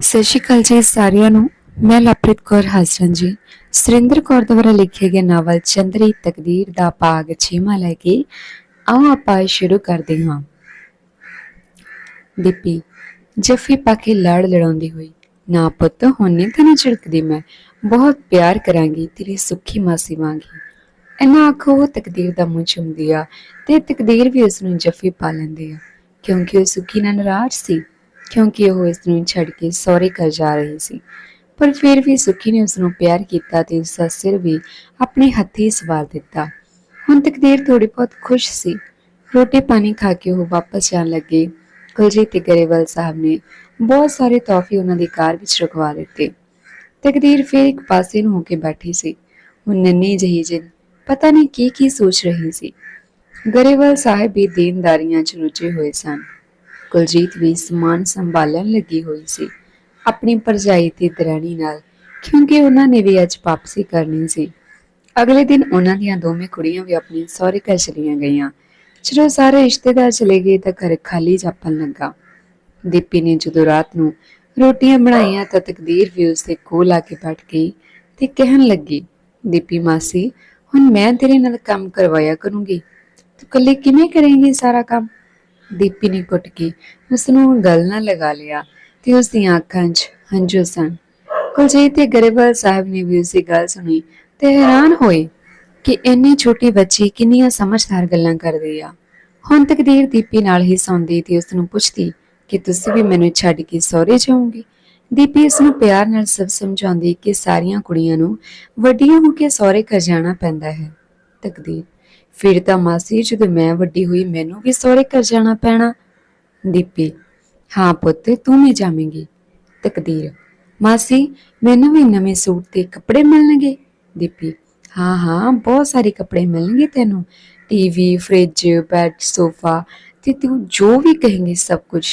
ਸਤਿ ਸ਼੍ਰੀ ਅਕਾਲ ਜੀ ਸਾਰਿਆਂ ਨੂੰ। ਮੈਂ ਲਵਪ੍ਰੀਤ ਕੌਰ ਹਾਜ਼ਰਨ ਜੀ। ਸੁਰਿੰਦਰ ਕੌਰ ਦੁਆਰਾ ਲਿਖੇ ਗਏ ਨਾਵਲ ਚੰਦਰੀ ਤਕਦੀਰ ਦਾ ਭਾਗ 6ਵਾਂ ਲੈ ਕੇ ਆਓ ਆਪਾਂ ਸ਼ੁਰੂ ਕਰਦੇ ਹਾਂ। ਦੀਪੀ, ਜੱਫੀ ਪਾ ਕੇ ਲੜ ਲੜਾਉਂਦੀ ਹੋਈ, ਨਾ ਪੁੱਤ, ਹੋਣੇ ਤਾਂ ਨਹੀਂ ਝਿੜਕਦੀ ਮੈਂ। ਬਹੁਤ ਪਿਆਰ ਕਰਾਂਗੀ, ਤੇਰੀ ਸੁੱਖੀ ਮਾਸੀ ਵਾਂਗੀ। ਇਹਨਾਂ ਆਖੋ ਉਹ ਤਕਦੀਰ ਦਾ ਮੂੰਹ ਚੁੰਮਦੀ ਆ ਤੇ ਤਕਦੀਰ ਵੀ ਉਸ ਨੂੰ ਜੱਫੀ ਪਾ ਲੈਂਦੀ ਆ, ਕਿਉਂਕਿ ਉਹ ਸੁੱਖੀ ਨਾਲ ਨਾਰਾਜ਼ ਸੀ। ਕਿਉਂਕਿ ਉਹ ਇਸ ਨੂੰ ਛੱਡ ਕੇ ਸਹੁਰੇ ਘਰ ਜਾ ਰਹੀ ਸੀ। ਪਰ ਫਿਰ ਵੀ ਸੁਖੀ ਨੇ ਉਸ ਨੂੰ ਪਿਆਰ ਕੀਤਾ ਤੇ ਉਸ ਦਾ ਸਿਰ ਵੀ ਆਪਣੇ ਹੱਥੀਂ ਸਵਾਰ ਦਿੱਤਾ। ਹੁਣ ਤਕਦੀਰ ਥੋੜੀ ਬਹੁਤ ਖੁਸ਼ ਸੀ। ਰੋਟੀ ਪਾਣੀ ਖਾ ਕੇ ਉਹ ਵਾਪਸ ਜਾਣ ਲੱਗੇ। ਕੁਲਜੀਤ ਤੇ ਗਰੇਵਾਲ ਸਾਹਿਬ ਨੇ ਬਹੁਤ ਸਾਰੇ ਤੋਹਫੇ ਉਹਨਾਂ ਦੀ ਕਾਰ ਵਿੱਚ ਰਖਵਾ ਦਿੱਤੇ। ਤਕਦੀਰ ਫਿਰ ਇੱਕ ਪਾਸੇ ਨੂੰ ਹੋ ਕੇ ਬੈਠੀ ਸੀ। ਉਹ ਨੰਨੀ ਜਿਹੀ ਜਿਨ ਪਤਾ ਨਹੀਂ ਕੀ ਕੀ ਸੋਚ ਰਹੀ ਸੀ। ਗਰੇਵਾਲ ਸਾਹਿਬ ਵੀ ਦੇਨਦਾਰੀਆਂ 'ਚ ਰੁੱਝੇ ਹੋਏ ਸਨ। ਕੁਲਜੀਤ ਵੀ ਸਮਾਨ ਸੰਭਾਲਣ ਲੱਗੀ ਹੋਈ ਸੀ। ਆਪਣੀ ਪਰਜਾਈ ਤੇ ਦਰਾਣੀ ਨਾਲ, ਕਿਉਂਕਿ ਉਹਨਾਂ ਨੇ ਵੀ ਅੱਜ ਵਾਪਸੀ ਕਰਨੀ ਸੀ। ਅਗਲੇ ਦਿਨ ਉਹਨਾਂ ਦੀਆਂ ਦੋਵੇਂ ਕੁੜੀਆਂ ਵੀ ਆਪਣੇ ਸਹੁਰੇ ਘਰ ਚਲੀਆਂ ਗਈਆਂ। ਜਦੋਂ ਸਾਰੇ ਰਿਸ਼ਤੇਦਾਰ ਚਲੇ ਗਏ ਤਾਂ ਘਰ ਖਾਲੀ ਜਾਪਣ ਲੱਗਾ। ਦੀਪੀ ਨੇ ਜਦੋਂ ਰਾਤ ਨੂੰ ਰੋਟੀਆਂ ਬਣਾਈਆਂ ਤਾਂ ਤਕਦੀਰ ਵੀ ਉਸਦੇ ਕੋਲ ਆ ਕੇ ਬੈਠ ਗਈ ਤੇ ਕਹਿਣ ਲੱਗੀ, ਦੀਪੀ ਮਾਸੀ, ਹੁਣ ਮੈਂ ਤੇਰੇ ਨਾਲ ਕੰਮ ਕਰਵਾਇਆ ਕਰੂੰਗੀ। ਤੂੰ ਇਕੱਲੇ ਕਿਵੇਂ ਕਰੇਂਗੀ ਸਾਰਾ ਕੰਮ? ਦੀਪੀ ਨੇ ਕੁੱਟ ਕੇ ਉਸ ਨੂੰ ਗਲ ਨਾਲ ਲਗਾ ਲਿਆ ਤੇ ਉਸ ਦੀਆਂ ਅੱਖਾਂ 'ਚ ਹੰਝੂ ਸਨ। ਕੁਲਜੀਤ ਤੇ ਗਰੇਵਾਲ ਸਾਹਿਬ ਨੇ ਵੀ ਉਸ ਗੱਲ ਸੁਣੀ ਤੇ ਹੈਰਾਨ ਹੋਏ ਕਿ ਇੰਨੀ ਛੋਟੀ ਬੱਚੀ ਕਿੰਨੀਆਂ ਸਮਝਦਾਰ ਗੱਲਾਂ ਕਰਦੀ ਆ। ਹੁਣ ਤਕਦੀਰ ਦੀਪੀ ਨਾਲ ਹੀ ਸੌਂਦੀ ਤੇ ਉਸ ਨੂੰ ਪੁੱਛਦੀ ਕਿ ਤੁਸੀਂ ਵੀ ਮੈਨੂੰ ਛੱਡ ਕੇ ਸਹੁਰੇ ਜਾਓਗੇ? ਦੀਪੀ ਉਸ ਨੂੰ ਪਿਆਰ ਨਾਲ ਸਭ ਸਮਝਾਉਂਦੀ ਕਿ ਸਾਰੀਆਂ ਕੁੜੀਆਂ ਨੂੰ ਵੱਡੀਆਂ ਹੋ ਕੇ ਸਹੁਰੇ ਘਰ ਜਾਣਾ ਪੈਂਦਾ ਹੈ। ਤਕਦੀਰ ਫਿਰ ਤਾਂ ਮਾਸੀ, ਜਦੋਂ ਮੈਂ ਵੱਡੀ ਹੋਈ ਮੈਨੂੰ ਵੀ ਸਹੁਰੇ ਘਰ ਜਾਣਾ ਪੈਣਾ। ਦੀਪੀ, ਹਾਂ ਪੁੱਤ, ਤੂੰ ਵੀ ਜਾਵੇਂਗੀ। ਤਕਦੀਰ, ਮਾਸੀ, ਮੈਨੂੰ ਵੀ ਨਵੇਂ ਸੂਟ ਤੇ ਕੱਪੜੇ ਮਿਲਣਗੇ। ਦੀਪੀ, ਹਾਂ ਹਾਂ, ਬਹੁਤ ਸਾਰੇ ਕੱਪੜੇ ਮਿਲਣਗੇ ਤੈਨੂੰ। ਟੀਵੀ, ਫ੍ਰਿਜ, ਬੈੱਡ, ਸੋਫਾ ਤੇ ਤੂੰ ਜੋ ਵੀ ਕਹੇਂਗੀ ਸਭ ਕੁਝ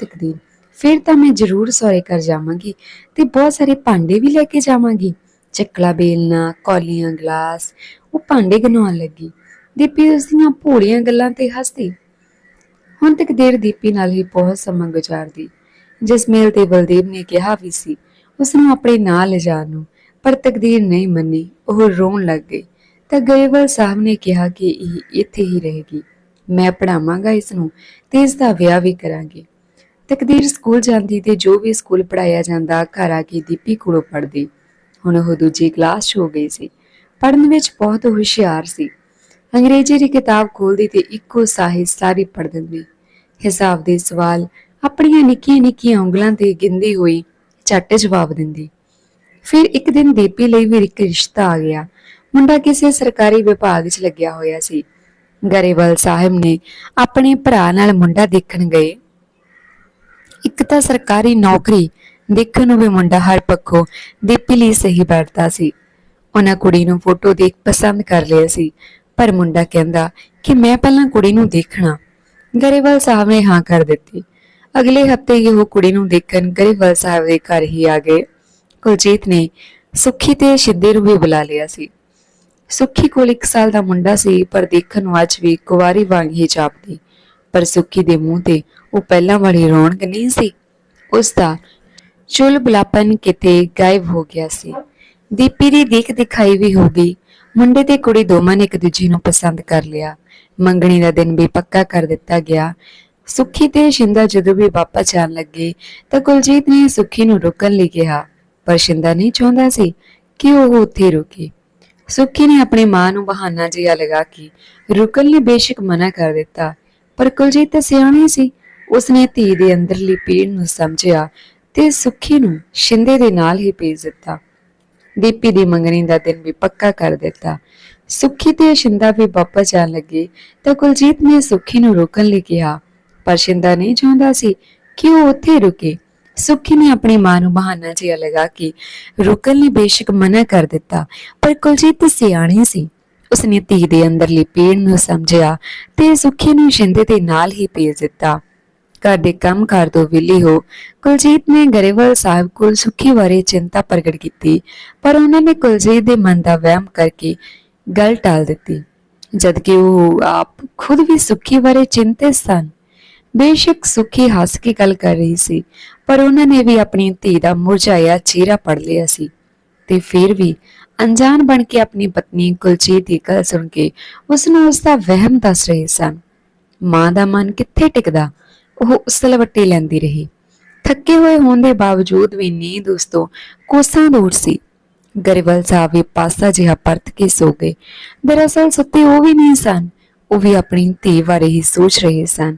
ਤਕਦੀਰ, ਫਿਰ ਤਾਂ ਮੈਂ ਜ਼ਰੂਰ ਸਹੁਰੇ ਘਰ ਜਾਵਾਂਗੀ ਤੇ ਬਹੁਤ ਸਾਰੇ ਭਾਂਡੇ ਵੀ ਲੈ ਕੇ ਜਾਵਾਂਗੀ। ਚੱਕਲਾ ਬੇਲਣਾ, ਕੌਲੀਆਂ, ਗਲਾਸ, ਉਹ ਭਾਂਡੇ ਗਨਵਾਉਣ ਲੱਗੀ। ਦੀਪੀ ਉਸ ਦੀਆਂ ਭੋਲੀਆਂ ਗੱਲਾਂ ਤੇ ਹੱਸਦੀ। ਹੁਣ ਤੱਕ ਦੇਰ ਦੀਪੀ ਨਾਲ ਹੀ ਬਹੁਤ ਸਮਾਂ ਗੁਜ਼ਾਰਦੀ ਜਸਮੇਲ ਤੇ ਬਲਦੇਵ ਨੇ ਕਿਹਾ ਵੀ ਸੀ, ਉਸ ਨੂੰ ਆਪਣੇ ਨਾਲ ਲਿਜਾਣ ਨੂੰ, ਪਰ ਤਕਦੀਰ ਨਹੀਂ ਮੰਨੀ, ਉਹ ਰੋਣ ਲੱਗ ਗਈ। ਤਾਂ ਗਰੇਵਾਲ ਸਾਹਿਬ ਨੇ ਕਿਹਾ ਕਿ ਇਹ ਇੱਥੇ ਹੀ ਰਹੇਗੀ। ਮੈਂ ਪੜਾਵਾਂਗਾ ਇਸ ਨੂੰ, ਤੇ ਇਸ ਦਾ ਵਿਆਹ ਵੀ ਕਰਾਂਗੇ। ਤਕਦੀਰ ਸਕੂਲ ਜਾਂਦੀ ਤੇ ਜੋ ਵੀ ਸਕੂਲ ਪੜਾਇਆ ਜਾਂਦਾ, ਘਰ ਆ ਕੇ ਦੀਪੀ ਕੋਲੋਂ ਪੜ੍ਹਦੀ। ਹੁਣ ਉਹ ਦੂਜੀ ਕਲਾਸ 'ਚ ਹੋ ਗਈ ਸੀ। ਪੜ੍ਹਨ ਵਿੱਚ ਬਹੁਤ ਹੁਸ਼ਿਆਰ ਸੀ। ਅੰਗਰੇਜ਼ੀ ਦੀ ਕਿਤਾਬ ਖੋਲਦੀ ਤੇ ਇੱਕੋ ਸਾਹਿਤ ਸਾਰੀ ਪੜ੍ਹ ਦਿੰਦੀ। ਹਿਸਾਬ ਦੇ ਸਵਾਲ ਆਪਣੀਆਂ ਨਿੱਕੀਆਂ ਨਿੱਕੀਆਂ ਉਂਗਲਾਂ ਤੇ ਗਿਣਦੀ ਹੋਈ ਝੱਟ ਜਵਾਬ ਦਿੰਦੀ। ਫਿਰ ਇੱਕ ਦਿਨ ਦੀਪੀ ਲਈ ਵੀ ਇੱਕ ਰਿਸ਼ਤਾ ਆ ਗਿਆ। ਮੁੰਡਾ ਕਿਸੇ ਸਰਕਾਰੀ ਵਿਭਾਗ 'ਚ ਲੱਗਿਆ ਹੋਇਆ ਸੀ। ਗਰੇਵਾਲ ਸਾਹਿਬ ਨੇ ਆਪਣੇ ਭਰਾ ਨਾਲ ਮੁੰਡਾ ਦੇਖਣ ਗਏ। ਇੱਕ ਤਾਂ ਸਰਕਾਰੀ ਨੌਕਰੀ ਦੇਖਣ ਨੂੰ ਵੀ ਮੁੰਡਾ ਹਰ ਪੱਖੋਂ ਦੀਪੀ ਲਈ ਸਹੀ ਬੈਠਦਾ ਸੀ। ਉਹਨਾਂ ਕੁੜੀ ਨੂੰ ਫੋਟੋ ਦੇਖ ਪਸੰਦ ਕਰ ਲਿਆ ਸੀ। ਪਰ ਮੁੰਡਾ ਕਹਿੰਦਾ ਕਿ ਮੈਂ ਪਹਿਲਾਂ ਕੁੜੀ ਨੂੰ ਦੇਖਣਾ। ਗਰੇਵਾਲ ਸਾਹਿਬ ਨੇ ਹਾਂ ਕਰ ਦਿੱਤੀ। ਅਗਲੇ ਹਫ਼ਤੇ ਹੀ ਉਹ ਕੁੜੀ ਨੂੰ ਦੇਖਣ ਗਰੇਵਾਲ ਸਾਹਿਬ ਦੇ ਘਰ ਹੀ ਆ ਗਏ। ਕੁਲਜੀਤ ਨੇ ਸੁੱਖੀ ਤੇ ਸ਼ਿੰਦੇ ਨੂੰ ਵੀ ਬੁਲਾ ਲਿਆ ਸੀ। ਸੁੱਖੀ ਕੋਲ 1 ਸਾਲ ਦਾ ਮੁੰਡਾ ਸੀ, ਪਰ ਦੇਖਣ ਨੂੰ ਅੱਜ ਵੀ ਕੁਵਾਰੀ ਵਾਂਗ ਹੀ ਜਾਪਦੀ। ਪਰ ਸੁੱਖੀ ਦੇ ਮੂੰਹ ਤੇ ਉਹ ਪਹਿਲਾਂ ਵਾਲੀ ਰੌਣਕ ਨਹੀਂ ਸੀ। ਉਸ ਦਾ ਚੁੱਲ ਬਲਾਪਨ ਕਿਤੇ ਗਾਇਬ ਹੋ ਗਿਆ ਸੀ। ਦੀਪੀ ਦੀ ਦੇਖ ਦਿਖਾਈ ਵੀ ਹੋ ਗਈ। ਮੁੰਡੇ ਤੇ ਕੁੜੀ ਦੋਵਾਂ ਨੇ ਇੱਕ ਦੂਜੇ ਨੂੰ ਪਸੰਦ ਕਰ ਲਿਆ। ਮੰਗਣੀ ਦਾ ਦਿਨ ਵੀ ਪੱਕਾ ਕਰ ਦਿੱਤਾ ਗਿਆ। ਸੁੱਖੀ ਤੇ ਸ਼ਿੰਦਾ ਜਦੋਂ ਵੀ ਵਾਪਸ ਜਾਣ ਲੱਗੇ ਤਾਂ ਕੁਲਜੀਤ ਨੇ ਸੁੱਖੀ ਨੂੰ ਰੁਕਣ ਲਈ ਕਿਹਾ, ਪਰ ਸ਼ਿੰਦਾ ਨਹੀਂ ਚਾਹੁੰਦਾ ਸੀ ਕਿ ਉਹ ਉੱਥੇ ਰੁਕੇ। ਸੁੱਖੀ ਨੇ ਆਪਣੀ ਮਾਂ ਨੂੰ ਬਹਾਨਾ ਜਿਹਾ ਲਗਾ ਕੇ ਰੁਕਣ ਲਈ ਬੇਸ਼ੱਕ ਮਨਾ ਕਰ ਦਿੱਤਾ, ਪਰ ਕੁਲਜੀਤ ਤਾਂ ਸਿਆਣੀ ਸੀ। ਉਸਨੇ ਧੀ ਦੇ ਅੰਦਰਲੀ ਪੀੜ ਨੂੰ ਸਮਝਿਆ ਤੇ ਸੁੱਖੀ ਨੂੰ ਸ਼ਿੰਦੇ ਦੇ ਨਾਲ ਹੀ ਭੇਜ ਦਿੱਤਾ। ਦੀਪੀ ਦੀ ਮੰਗਣੀ ਦਾ ਦਿਨ ਵੀ ਪੱਕਾ ਕਰ ਦਿੱਤਾ। ਸੁੱਖੀ ਤੇ ਸ਼ਿੰਦਾ ਵੀ ਵਾਪਸ ਜਾਣ ਲੱਗੇ ਤਾਂ ਕੁਲਜੀਤ ਨੇ ਸੁੱਖੀ ਨੂੰ ਰੋਕਣ ਲਈ ਕਿਹਾ, ਪਰ ਸ਼ਿੰਦਾ ਨਹੀਂ ਚਾਹੁੰਦਾ ਸੀ ਕਿ ਉਹ ਉੱਥੇ ਰੁਕੇ। ਸੁੱਖੀ ਨੇ ਆਪਣੀ ਮਾਂ ਨੂੰ ਬਹਾਨਾ ਜਿਹਾ ਲਗਾ ਕੇ ਰੁਕਣ ਲਈ ਬੇਸ਼ੱਕ ਮਨਾ ਕਰ ਦਿੱਤਾ, ਪਰ ਕੁਲਜੀਤ ਸਿਆਣੀ ਸੀ। ਉਸਨੇ ਧੀ ਦੇ ਅੰਦਰਲੀ ਪੀੜ ਨੂੰ ਸਮਝਿਆ ਤੇ ਸੁੱਖੀ ਨੂੰ ਸ਼ਿੰਦੇ ਦੇ ਨਾਲ ਹੀ ਭੇਜ ਦਿੱਤਾ। ਘਰ ਦੇ ਕੰਮ ਕਾਰ ਤੋਂ ਵਿਲੀ ਹੋ ਕੁਲਜੀਤ ਨੇ ਗਰੇਵਾਲ ਸਾਹਿਬ ਕੋਲ ਸੁੱਖੀ ਬਾਰੇ ਚਿੰਤਾ ਪ੍ਰਗਟ ਕੀਤੀ, ਪਰ ਉਹਨਾਂ ਨੇ ਕੁਲਜੀਤ ਦੇ ਮਨ ਦਾ ਵਹਿਮ ਕਰਕੇ ਗੱਲ ਟਾਲ ਦਿੱਤੀ। ਜਦਕਿ ਉਹ ਆਪ ਖੁਦ ਵੀ ਸੁੱਖੀ ਬਾਰੇ ਚਿੰਤਿਤ ਸਨ। ਬੇਸ਼ੱਕ ਸੁਖੀ ਹੱਸ ਕੇ ਗੱਲ ਕਰ ਰਹੀ ਸੀ, ਪਰ ਉਹਨਾਂ ਨੇ ਵੀ ਆਪਣੀ ਧੀ ਦਾ ਮੁਰਝਾਇਆ ਚਿਹਰਾ ਪੜ ਲਿਆ ਸੀ। ਤੇ ਫਿਰ ਵੀ ਅਣਜਾਣ ਬਣ ਕੇ ਆਪਣੀ ਪਤਨੀ ਕੁਲਜੀਤ ਦੀ ਗੱਲ ਸੁਣ ਕੇ ਉਸ ਨੂੰ ਉਸ ਦਾ ਵਹਿਮ ਦੱਸ ਰਹੇ ਸਨ। ਮਾਂ ਦਾ ਮਨ ਕਿੱਥੇ ਟਿਕਦਾ? ਉਹ ਉਸਲਵੱਟੀ ਲੈਂਦੀ ਰਹੀ। ਥੱਕੇ ਹੋਏ ਹੋਣ ਦੇ ਬਾਵਜੂਦ ਵੀ ਨੀਂਦ ਉਸ ਤੋਂ ਕੋਸਾਂ ਦੂਰ ਸੀ। ਗਰੇਵਾਲ ਸਾਹਿਬ ਵੀ ਪਾਸਾ ਜਿਹਾ ਪਰਤ ਕੇ ਸੋ ਗਏ। ਦਰਅਸਲ ਸੁੱਤੇ ਉਹ ਵੀ ਨਹੀਂ ਸਨ, ਉਹ ਵੀ ਆਪਣੀ ਧੀ ਬਾਰੇ ਹੀ ਸੋਚ ਰਹੇ ਸਨ।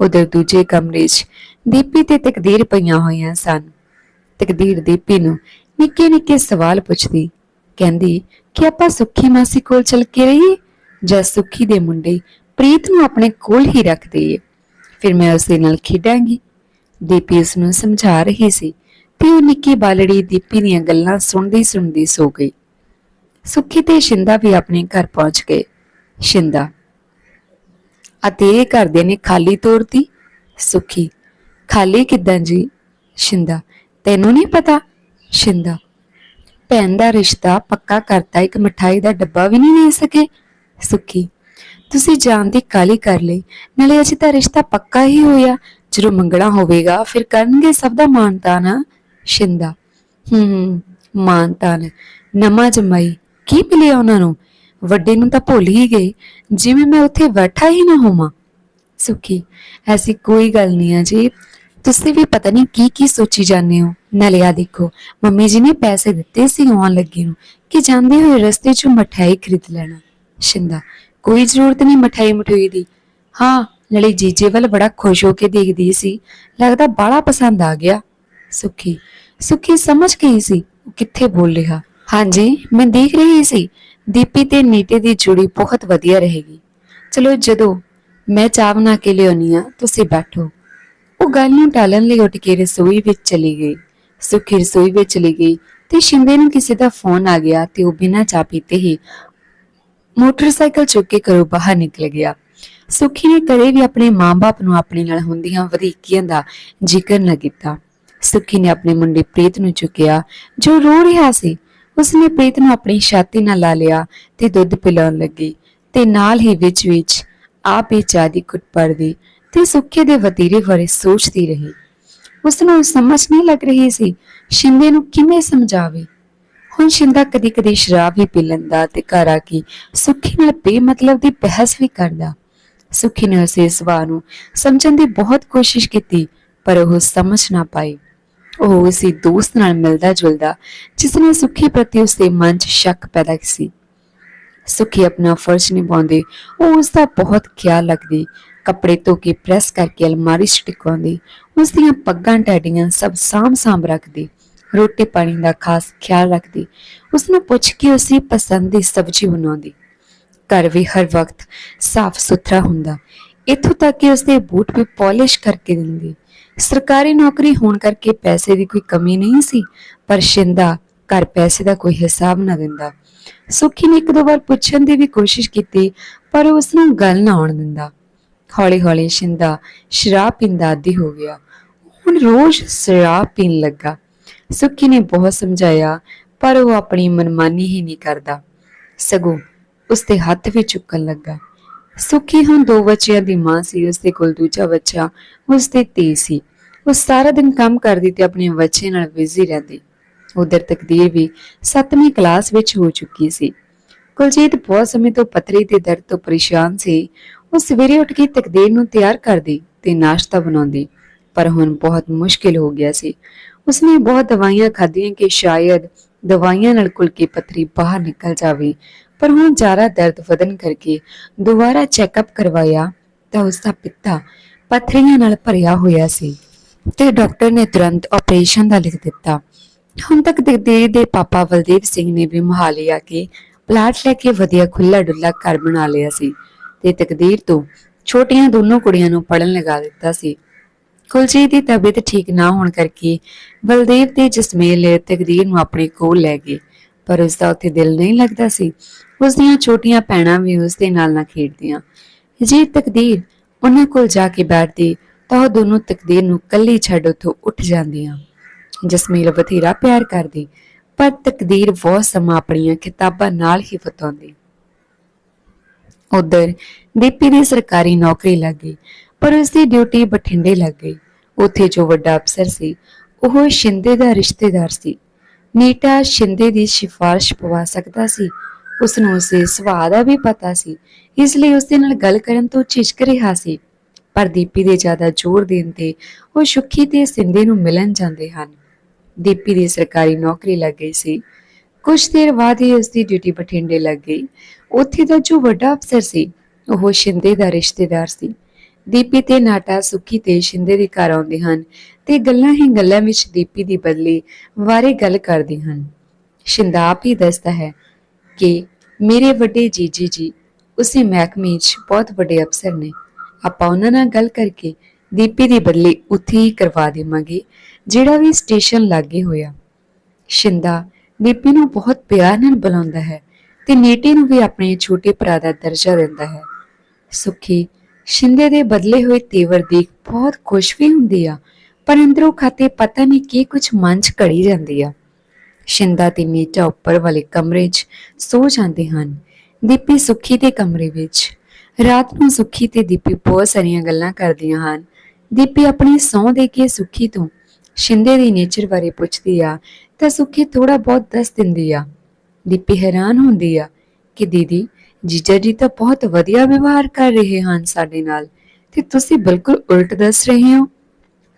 ਉਧਰ ਦੂਜੇ ਕਮਰੇ 'ਚ ਦੀਪੀ ਤੇ ਤਕਦੀਰ ਪਈਆਂ ਹੋਈਆਂ ਸਨ। ਤਕਦੀਰ ਦੀਪੀ ਨੂੰ ਨਿੱਕੇ ਨਿੱਕੇ ਸਵਾਲ ਪੁੱਛਦੀ, ਕਹਿੰਦੀ, ਕਿ ਆਪਾਂ ਸੁੱਖੀ ਮਾਸੀ ਕੋਲ ਚਲ ਕੇ ਰਹੀਏ? ਜਾਂ ਸੁੱਖੀ ਦੇ ਮੁੰਡੇ ਪ੍ਰੀਤ ਨੂੰ ਆਪਣੇ ਕੋਲ ਹੀ ਰੱਖ ਦਈਏ? ਫਿਰ ਮੈਂ ਉਸ ਦੇ ਨਾਲ ਖੇਡਾਂਗੀ। ਦੀਪੀ ਉਸ ਨੂੰ ਸਮਝਾ ਰਹੀ ਸੀ ਤੇ ਉਹ ਨਿੱਕੀ ਬਾਲੜੀ ਦੀਪੀ ਦੀਆਂ ਗੱਲਾਂ ਸੁਣਦੀ ਸੁਣਦੀ ਸੋ ਗਈ। ਸੁੱਖੀ ਤੇ ਸ਼ਿੰਦਾ ਵੀ ਆਪਣੇ ਘਰ ਪਹੁੰਚ ਗਏ। ਸ਼ਿੰਦਾ, ਅਤੇ ਇਹ ਘਰਦੇ ਨੇ ਖਾਲੀ ਤੋੜਤੀ ਸੁਖੀ, ਖਾਲੀ ਕਿਦਾਂ ਜੀ? ਸ਼ਿੰਦਾ, ਤੈਨੂੰ ਨਹੀਂ ਪਤਾ? ਸ਼ਿੰਦਾ, ਭੈਣ ਦਾ ਰਿਸ਼ਤਾ ਪੱਕਾ ਕਰਤਾ ਇੱਕ ਮਠਾਈ ਦਾ ਡੱਬਾ ਵੀ ਨਹੀਂ ਦੇ ਸਕੇ? ਸੁਖੀ ਤੁਸੀਂ ਜਾਣ ਦੀ ਕਾਲੀ ਕਰ ਲਈ। ਨਾਲੇ ਅਜੇ ਤਾਂ ਰਿਸ਼ਤਾ ਪੱਕਾ ਹੀ ਹੋਇਆ। ਜਦੋਂ ਮੰਗਣਾ ਹੋਵੇਗਾ, ਫਿਰ ਕਰਨਗੇ ਸਭ ਦਾ ਮਾਨਤਾਨ ਸ਼ਿੰਦਾ। ਹੂੰ ਮਾਨਤਾਨ। ਨਮਾ ਜਮਾਈ। ਕੀ ਮਿਲਿਆ ਉਹਨਾਂ ਨੂੰ? ਵੱਡੇ ਨੂੰ ਤਾਂ ਭੁੱਲ ਹੀ ਗਏ। ਜਿਵੇਂ ਮੈਂ ਉੱਥੇ ਬੈਠਾ ਹੀ ਨਾ ਹੋਵਾਂ। ਸੁਖੀ, ਐਸੀ ਕੋਈ ਗੱਲ ਨਹੀਂ ਆ ਜੀ। ਤੁਸੀਂ ਵੀ ਪਤਾ ਨਹੀਂ ਕੀ ਕੀ ਸੋਚੀ ਜਾਂਦੇ ਹੋ। ਨਾਲੇ ਆ ਦੇਖੋ, ਮੰਮੀ ਜੀ ਨੇ ਪੈਸੇ ਦਿੱਤੇ ਸੀ ਆਉਣ ਲੱਗੇ ਨੂੰ। ਕਿ ਜਾਂਦੇ ਹੋਏ ਰਸਤੇ ਚ ਮਠਿਆਈ ਖਰੀਦ ਲੈਣਾ। ਸ਼ਿੰਦਾ ਕੋਈ ਜ਼ਰੂਰਤ ਨਹੀਂ ਮਠਿਆਈ ਮਠੂਈ ਦੀ। ਹਾਂ ਨਾਲੇ ਜੀਜੇ ਵੱਲ ਬੜਾ ਖੁਸ਼ ਹੋ ਕੇ ਦੇਖਦੀ ਸੀ। ਲੱਗਦਾ ਬਾਲਾ ਪਸੰਦ ਆ ਗਿਆ। ਸੁਖੀ ਸੁਖੀ ਸਮਝ ਗਈ ਸੀ ਉਹ ਕਿੱਥੇ ਬੋਲ ਰਿਹਾ। ਹਾਂਜੀ, ਮੈਂ ਦੇਖ ਰਹੀ ਸੀ। ਦੀਪੀ ਤੇ ਨੀਟੇ ਦੀ ਜੋੜੀ ਬਹੁਤ ਵਧੀਆ ਰਹੇਗੀ। ਚਲੋ ਜਦੋਂ ਮੈਂ ਚਾਹ ਬਣਾ ਕੇ ਲਿਆਉਣੀ ਆ, ਤੁਸੀਂ ਬੈਠੋ। ਉਹ ਗੱਲ ਨੂੰ ਟਾਲਣ ਲਈ ਉੱਠ ਕੇ ਰਸੋਈ ਵਿੱਚ ਚਲੀ ਗਈ। ਸੁਖੀ ਰਸੋਈ ਵਿੱਚ ਚਲੀ ਗਈ ਤੇ ਸ਼ਿੰਦੇ ਨੂੰ ਕਿਸੇ ਦਾ ਫੋਨ ਆ ਗਿਆ ਤੇ ਉਹ ਬਿਨਾਂ ਚਾਹ ਪੀਤੇ ਹੀ ਮੋਟਰਸਾਈਕਲ ਚੁੱਕ ਕੇ ਘਰੋਂ ਬਾਹਰ ਨਿਕਲ ਗਿਆ। ਸੁਖੀ ਨੇ ਕਦੇ ਵੀ ਆਪਣੇ ਮਾਂ-ਬਾਪ ਨੂੰ ਆਪਣੇ ਨਾਲ ਹੁੰਦੀਆਂ ਵਧੀਕੀਆਂ ਦਾ ਜ਼ਿਕਰ ਨਾ ਕੀਤਾ। ਸੁਖੀ ਨੇ ਆਪਣੇ ਮੁੰਡੇ ਪ੍ਰੀਤ ਨੂੰ ਚੁੱਕਿਆ, ਜੋ ਰੋ ਰਿਹਾ ਸੀ। ਉਸਨੇ ਪ੍ਰੀਤ ਨੂੰ ਆਪਣੀ ਛਾਤੀ ਨਾਲ ਲਾ ਲਿਆ ਤੇ ਦੁੱਧ ਪਿਲਾਉਣ ਲੱਗੀ ਤੇ ਨਾਲ ਹੀ ਵਿੱਚ-ਵਿੱਚ ਆਪ ਹੀ ਚਾਹ ਦੀ ਘੁੱਟ ਪੜਦੀ ਤੇ ਸੁੱਖੇ ਦੇ ਵਤੀਰੇ ਬਾਰੇ ਸੋਚਦੀ ਰਹੀ। ਉਸ ਨੂੰ ਸਮਝ ਨਹੀਂ ਲੱਗ ਰਹੀ ਸੀ, ਸ਼ਿੰਦੇ ਨੂੰ ਕਿਵੇਂ ਸਮਝਾਵੇ। ਹੁਣ ਸ਼ਿੰਦਾ ਕਦੀ-ਕਦੀ ਸ਼ਰਾਬ ਵੀ ਪੀ ਲੈਂਦਾ ਤੇ ਘਰ ਆ ਕੇ ਸੁੱਖੀ ਨਾਲ ਬੇਮਤਲਬ ਦੀ ਬਹਿਸ ਵੀ ਕਰਦਾ। ਸੁੱਖੀ ਨੇ ਉਸੇ ਸੁਭਾਅ ਨੂੰ ਸਮਝਣ ਦੀ ਬਹੁਤ ਕੋਸ਼ਿਸ਼ ਕੀਤੀ, ਪਰ ਉਹ ਸਮਝ ਨਾ ਪਾਈ। ਉਹ ਉਸੇ ਦੋਸਤ ਨਾਲ ਮਿਲਦਾ ਜੁਲਦਾ, ਜਿਸ ਨੇ ਸੁੱਖੀ ਪ੍ਰਤੀ ਉਸਦੇ ਮਨ 'ਚ ਸ਼ੱਕ ਪੈਦਾ ਸੀ ਸੁਖੀ ਆਪਣਾ ਫਰਜ਼ ਨਿਭਾਉਂਦੀ, ਉਹ ਉਸ ਦਾ ਬਹੁਤ ਖਿਆਲ ਰੱਖਦੀ, ਕੱਪੜੇ ਧੋ ਕੇ ਪ੍ਰੈਸ ਕਰਕੇ ਅਲਮਾਰੀ 'ਚ ਟਿਕਾਉਂਦੀ ਉਸ ਦੀਆਂ ਪੱਗਾਂ ਟੈਡੀਆਂ ਸਭ ਸਾਂਭ-ਸਾਂਭ ਰੱਖਦੀ। ਰੋਟੀ ਪਾਣੀ ਦਾ ਖਾਸ ਖਿਆਲ ਰੱਖਦੀ। ਉਸ ਨੂੰ ਪੁੱਛ ਕੇ ਉਸਦੀ ਪਸੰਦ ਦੀ ਸਬਜ਼ੀ ਬਣਾਉਂਦੀ। ਘਰ ਵੀ ਹਰ ਵਕਤ ਸਾਫ਼ ਸੁਥਰਾ ਹੁੰਦਾ। ਇੱਥੋਂ ਤੱਕ ਕਿ ਉਸਦੇ ਬੂਟ ਵੀ ਪਾਲਿਸ਼ ਕਰਕੇ ਦਿੰਦੀ। ਸਰਕਾਰੀ ਨੌਕਰੀ ਹੋਣ ਕਰਕੇ ਪੈਸੇ ਦੀ ਕੋਈ ਕਮੀ ਨਹੀਂ ਸੀ, ਪਰ ਸ਼ਿੰਦਾ ਘਰ ਪੈਸੇ ਦਾ ਕੋਈ ਹਿਸਾਬ ਨਾ ਦਿੰਦਾ। ਸੁਖੀ ਨੇ ਇੱਕ ਦੋ ਵਾਰ ਪੁੱਛਣ ਦੀ ਵੀ ਕੋਸ਼ਿਸ਼ ਕੀਤੀ, ਪਰ ਉਸ ਨੂੰ ਗੱਲ ਨਾ ਆਉਣ ਦਿੰਦਾ। ਹੌਲੀ ਹੌਲੀ ਸ਼ਿੰਦਾ ਸ਼ਰਾਬ ਪੀਂਦਾ ਆਦੀ ਹੋ ਗਿਆ। ਹੁਣ ਰੋਜ਼ ਸ਼ਰਾਬ ਪੀਣ ਲੱਗਾ। ਸੁੱਖੀ ਨੇ ਬਹੁਤ ਸਮਝਾਇਆ, ਪਰ ਉਹ ਆਪਣੀ ਮਨਮਾਨੀ ਹੀ ਨਹੀਂ ਕਰਦਾ। ਸਗੋਂ ਉਸਦੇ ਹੱਥ ਵੀ ਚੁੱਕਣ ਲੱਗਾ। ਸੁੱਖੀ ਹੁਣ ਦੋ ਬੱਚਿਆਂ ਦੀ ਮਾਂ ਸੀ ਉਸ ਕੋਲ ਦੂਜਾ ਬੱਚਾ ਉਸ ਦੇ ਧੀ ਸੀ। ਉਹ ਸਾਰਾ ਦਿਨ ਕੰਮ ਕਰਦੀ ਤੇ ਆਪਣੇ ਬੱਚੇ ਨਾਲ ਬਿਜ਼ੀ ਰਹਿੰਦੀ। ਉਧਰ ਤਕਦੀਰ ਵੀ 7ਵੀਂ ਕਲਾਸ ਵਿੱਚ ਹੋ ਚੁੱਕੀ ਸੀ। ਕੁਲਜੀਤ ਬਹੁਤ ਸਮੇਂ ਤੋਂ ਪਤਰੀ ਦੇ ਦਰਦ ਤੋਂ ਪਰੇਸ਼ਾਨ ਸੀ। ਉਹ ਸਵੇਰੇ ਉੱਠ ਕੇ ਤਕਦੀਰ ਨੂੰ ਤਿਆਰ ਕਰਦੀ ਤੇ ਨਾਸ਼ਤਾ ਬਣਾਉਂਦੀ, ਪਰ ਹੁਣ ਬਹੁਤ ਮੁਸ਼ਕਿਲ ਹੋ ਗਿਆ ਸੀ। ਉਸਨੇ ਬਹੁਤ ਦਵਾਈਆਂ ਖਾਧੀਆਂ ਕਿ ਸ਼ਾਇਦ ਦਵਾਈਆਂ ਨਾਲ ਕੁਲ ਕੀ ਬਾਹਰ ਨਿਕਲ ਜਾਵੇ। ਪਰ ਹੁਣ ਜ਼ਿਆਦਾ ਦਰਦ ਵਧਣ ਕਰਕੇ ਦੁਬਾਰਾ ਚੈੱਕਅਪ ਕਰਵਾਇਆ ਤਾਂ ਉਸ ਪਿੱਤਾ ਪਥਰੀਆਂ ਨਾਲ ਭਰਿਆ ਹੋਇਆ ਸੀ ਤੇ ਡਾਕਟਰ ਨੇ ਤੁਰੰਤ ਆਪਰੇਸ਼ਨ ਦਾ ਲਿਖ ਦਿੱਤਾ। ਹੁਣ ਤੱਕ ਤਕਦੀਰ ਦੇ ਪਾਪਾ ਬਲਦੀਪ ਸਿੰਘ ਨੇ ਵੀ ਮੁਹਾਲੀ ਆ ਕੇ ਪਲਾਟ ਲੈ ਕੇ ਵਧੀਆ ਖੁੱਲਾ ਡੁੱਲਾ ਘਰ ਬਣਾ ਲਿਆ ਸੀ ਤੇ ਤਕਦੀਰ ਤੋਂ ਛੋਟੀਆਂ ਦੋਨੋਂ ਕੁੜੀਆਂ ਨੂੰ ਪੜਨ ਲਗਾ ਦਿੱਤਾ ਸੀ। ਕੁਲਜੀਤ ਦੀ ਤਬੀਅਤ ਠੀਕ ਨਾ ਹੋਣ ਕਰਕੇ ਬਲਦੇਵ ਤੇ ਜਸਮੇਲ ਤਕਦੀਰ ਨੂੰ ਆਪਣੇ ਕੋਲ ਲੈ ਗਏ, ਪਰ ਉਸ ਦਾ ਉੱਥੇ ਦਿਲ ਨਹੀਂ ਲੱਗਦਾ ਸੀ। ਉਸ ਦੀਆਂ ਛੋਟੀਆਂ ਭੈਣਾਂ ਵੀ ਉਸ ਦੇ ਨਾਲ ਨਾ ਖੇਡਦੀਆਂ। ਜੇ ਤਕਦੀਰ ਉਹਨਾਂ ਕੋਲ ਜਾ ਕੇ ਬੈਠਦੀ ਤਾਂ ਉਹ ਦੋਨੋਂ ਤਕਦੀਰ ਨੂੰ ਕੱਲੀ ਛੱਡ ਉੱਥੋਂ ਉੱਠ ਜਾਂਦੀਆਂ। ਜਸਮੀਲ ਬਥੇਰਾ ਪਿਆਰ ਕਰਦੀ, ਪਰ ਤਕਦੀਰ ਬਹੁਤ ਸਮਾਂ ਆਪਣੀਆਂ ਕਿਤਾਬਾਂ ਨਾਲ ਹੀ ਬਿਤਾਉਂਦੀ। ਉਧਰ ਦੀਪੀ ਦੀ ਸਰਕਾਰੀ ਨੌਕਰੀ ਲੱਗ ਗਈ। ਪਰ ਉਸ ਦੀ ਡਿਊਟੀ ਬਠਿੰਡੇ ਲੱਗ ਗਈ। ਉੱਥੇ ਜੋ ਵੱਡਾ ਅਫਸਰ ਸੀ, ਉਹ ਸ਼ਿੰਦੇ ਦਾ ਰਿਸ਼ਤੇਦਾਰ ਸੀ। ਨੀਟਾ ਸ਼ਿੰਦੇ ਦੀ ਸਿਫਾਰਿਸ਼ ਪਵਾ ਸਕਦਾ ਸੀ। ਉਸ ਨੂੰ ਉਸਦੇ ਸੁਭਾਅ ਦਾ ਵੀ ਪਤਾ ਸੀ, ਇਸ ਲਈ ਉਸ ਦੇ ਨਾਲ ਗੱਲ ਕਰਨ ਤੋਂ ਝਿਜਕ ਰਿਹਾ ਸੀ। ਪਰ ਦੀਪੀ ਦੇ ਜ਼ਿਆਦਾ ਜ਼ੋਰ ਦੇਣ ਤੇ ਉਹ ਸੁੱਖੀ ਤੇ ਸਿੰਦੇ ਨੂੰ ਮਿਲਣ ਜਾਂਦੇ ਹਨ। ਦੀਪੀ ਦੀ ਸਰਕਾਰੀ ਨੌਕਰੀ ਲੱਗ ਗਈ ਸੀ। ਕੁਝ ਦੇਰ ਬਾਅਦ ਹੀ ਉਸ ਦੀ ਡਿਊਟੀ ਬਠਿੰਡੇ ਲੱਗ ਗਈ। ਉੱਥੇ ਦਾ ਜੋ ਵੱਡਾ ਅਫਸਰ ਸੀ, ਉਹ ਸ਼ਿੰਦੇ ਦਾ ਰਿਸ਼ਤੇਦਾਰ ਸੀ। ਦੀਪੀ ਤੇ ਨਾਟਾ ਸੁੱਖੀ ਤੇ ਸ਼ਿੰਦੇ ਦੇ ਘਰ ਆਉਂਦੇ ਹਨ ਤੇ ਗੱਲਾਂ ਹੀ ਗੱਲਾਂ ਵਿੱਚ ਦੀਪੀ ਦੀ ਬਦਲੀ ਬਾਰੇ ਗੱਲ ਕਰਦੇ ਹਨ। ਸ਼ਿੰਦਾ ਆਪ ਹੀ ਦੱਸਦਾ ਹੈ ਕਿ ਮੇਰੇ ਵੱਡੇ ਜੀਜੀ ਜੀ ਉਸੇ ਮਹਿਕਮੇ 'ਚ ਬਹੁਤ ਵੱਡੇ ਅਫਸਰ ਨੇ। ਆਪਾਂ ਉਹਨਾਂ ਨਾਲ ਗੱਲ ਕਰਕੇ ਦੀਪੀ ਦੀ ਬਦਲੀ ਉੱਥੇ ਹੀ ਕਰਵਾ ਦੇਵਾਂਗੇ, ਜਿਹੜਾ ਵੀ ਸਟੇਸ਼ਨ ਲਾਗੇ ਹੋਇਆ। ਸ਼ਿੰਦਾ ਦੀਪੀ ਨੂੰ ਬਹੁਤ ਪਿਆਰ ਨਾਲ ਬੁਲਾਉਂਦਾ ਹੈ ਤੇ ਨੀਟੀ ਨੂੰ ਵੀ ਆਪਣੇ ਛੋਟੇ ਭਰਾ ਦਾ ਦਰਜਾ ਦਿੰਦਾ ਹੈ। ਸੁਖੀ ਸ਼ਿੰਦੇ ਦੇ ਬਦਲੇ ਹੋਏ ਤੇਵਰ ਦੇਖ ਬਹੁਤ ਖੁਸ਼ ਵੀ ਹੁੰਦੀ ਆ, ਪਰ ਅੰਦਰੋਂ ਖਾਤੇ ਪਤਾ ਨਹੀਂ ਕੀ ਕੁਝ ਮਨ 'ਚ ਘੜੀ ਜਾਂਦੀ ਆ। ਸ਼ਿੰਦਾ ਤੇ ਨੀਟਾ ਉੱਪਰ ਵਾਲੇ ਕਮਰੇ 'ਚ ਸੋ ਜਾਂਦੇ ਹਨ। ਦੀਪੀ ਸੁਖੀ ਦੇ ਕਮਰੇ ਵਿੱਚ। ਰਾਤ ਨੂੰ ਸੁਖੀ ਤੇ ਦੀਪੀ ਬਹੁਤ ਸਾਰੀਆਂ ਗੱਲਾਂ ਕਰਦੀਆਂ ਹਨ। ਦੀਪੀ ਆਪਣੀ ਸੌਂ ਦੇ ਕੇ ਸੁਖੀ ਤੋਂ ਸ਼ਿੰਦੇ ਦੀ ਨੇਚਰ ਬਾਰੇ ਪੁੱਛਦੀ ਆ, ਤਾਂ ਸੁਖੀ ਥੋੜਾ ਬਹੁਤ ਦੱਸ ਦਿੰਦੀ ਆ। ਦੀਪੀ ਹੈਰਾਨ ਹੁੰਦੀ ਆ ਕਿ ਦੀਦੀ ਜੀਜਾ ਜੀ ਤਾਂ ਬਹੁਤ ਵਧੀਆ ਵਿਵਹਾਰ ਕਰ ਰਹੇ ਹਨ ਸਾਡੇ ਨਾਲ। ਤੇ ਤੁਸੀਂ ਬਿਲਕੁਲ ਉਲਟ ਦੱਸ ਰਹੇ ਹੋ।